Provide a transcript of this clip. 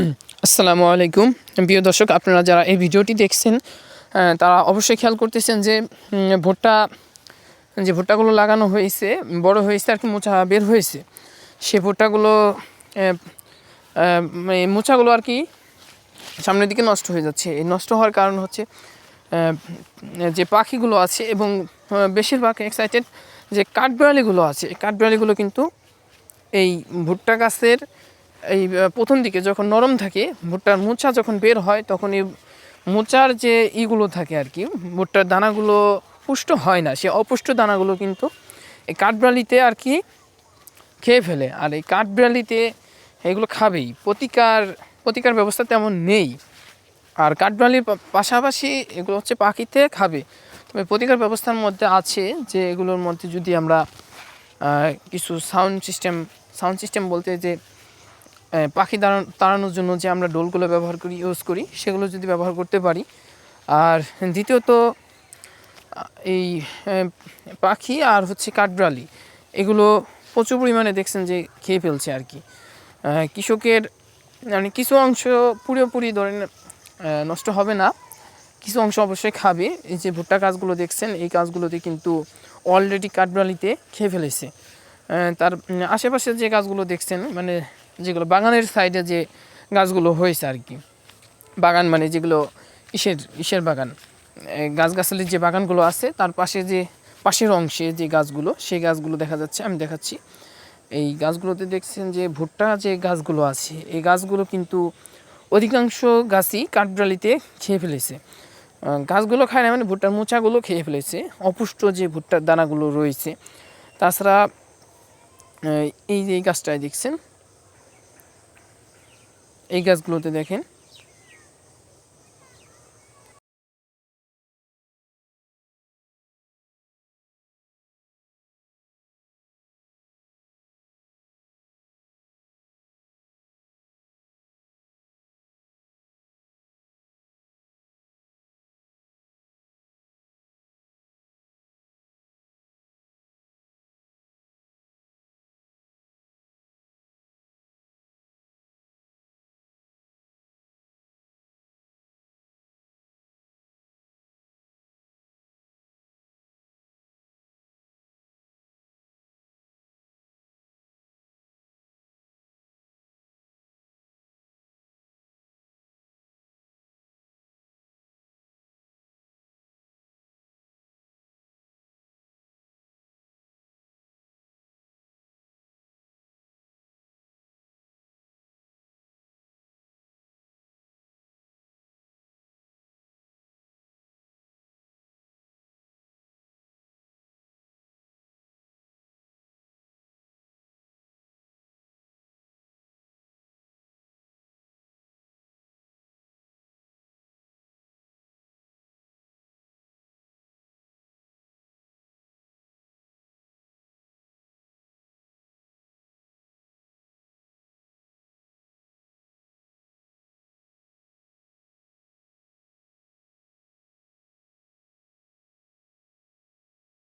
আসসালামু আলাইকুম। প্রিয় দর্শক, আপনারা যারা এই ভিডিওটি দেখছেন তারা অবশ্যই খেয়াল করতেছেন যে ভুট্টা, যে ভুট্টাগুলো লাগানো হয়েছে, বড় হয়েছে আর কি, মোচা বের হয়েছে। সে ভুট্টাগুলো মানে মোচাগুলো আর কি সামনের দিকে নষ্ট হয়ে যাচ্ছে। এই নষ্ট হওয়ার কারণ হচ্ছে যে পাখিগুলো আছে এবং বেশিরভাগ এক্সাইটেড যে কাঠবিড়ালিগুলো আছে। এই কাঠবিড়ালিগুলো কিন্তু এই ভুট্টা গাছের এই প্রথম দিকে যখন নরম থাকে, ভুট্টার মোচা যখন বের হয়, তখন এই মোচার যে ইগুলো থাকে আর কি, ভুট্টার দানাগুলো পুষ্ট হয় না। সে অপুষ্ট দানাগুলো কিন্তু এই কাঠবিড়ালিতে আর কি খেয়ে ফেলে। আর এই কাঠবিড়ালিতে এগুলো খাবেই। প্রতিকার প্রতিকার ব্যবস্থা তেমন নেই। আর কাঠবিড়ালির পাশাপাশি এগুলো হচ্ছে পাখিতে খাবে। তবে প্রতিকার ব্যবস্থার মধ্যে আছে যে, এগুলোর মধ্যে যদি আমরা কিছু সাউন্ড সিস্টেম সাউন্ড সিস্টেম বলতে যে পাখি দাঁড়ানো তাড়ানোর জন্য যে আমরা ডোলগুলো ব্যবহার করি ইউজ করি সেগুলো যদি ব্যবহার করতে পারি। আর দ্বিতীয়ত এই পাখি আর হচ্ছে কাঠবিড়ালি এগুলো প্রচুর পরিমাণে দেখছেন যে খেয়ে ফেলছে আর কি। কৃষকের মানে কিছু অংশ পুরোপুরি ধরেন নষ্ট হবে না। কিছু অংশ অবশ্যই খাবে। এই যে ভুট্টা গাছগুলো দেখছেন এই গাছগুলোতে কিন্তু অলরেডি কাঠবিড়ালিতে খেয়ে ফেলেছে। তার উম, আশেপাশে যে গাছগুলো দেখছেন মানে যেগুলো বাগানের সাইডে যে গাছগুলো হয়েছে আর কি। বাগান মানে যেগুলো ইসের ইসের বাগান। গাছগাছালির যে বাগানগুলো আছে, তার পাশে যে, পাশের অংশে যে গাছগুলো, সেই গাছগুলো দেখা যাচ্ছে, আমি দেখাচ্ছি। এই গাছগুলোতে দেখছেন যে ভুট্টা যে গাছগুলো আছে, এই গাছগুলো কিন্তু অধিকাংশ গাছই কাঠবিড়ালিতে খেয়ে ফেলেছে। গাছগুলো খায় না মানে ভুট্টার মোচাগুলো খেয়ে ফেলেছে। অপুষ্ট যে ভুট্টার দানাগুলো রয়েছে। তাছাড়া এই যে গাছটায় দেখছেন এই গাছগুলোতে দেখেন।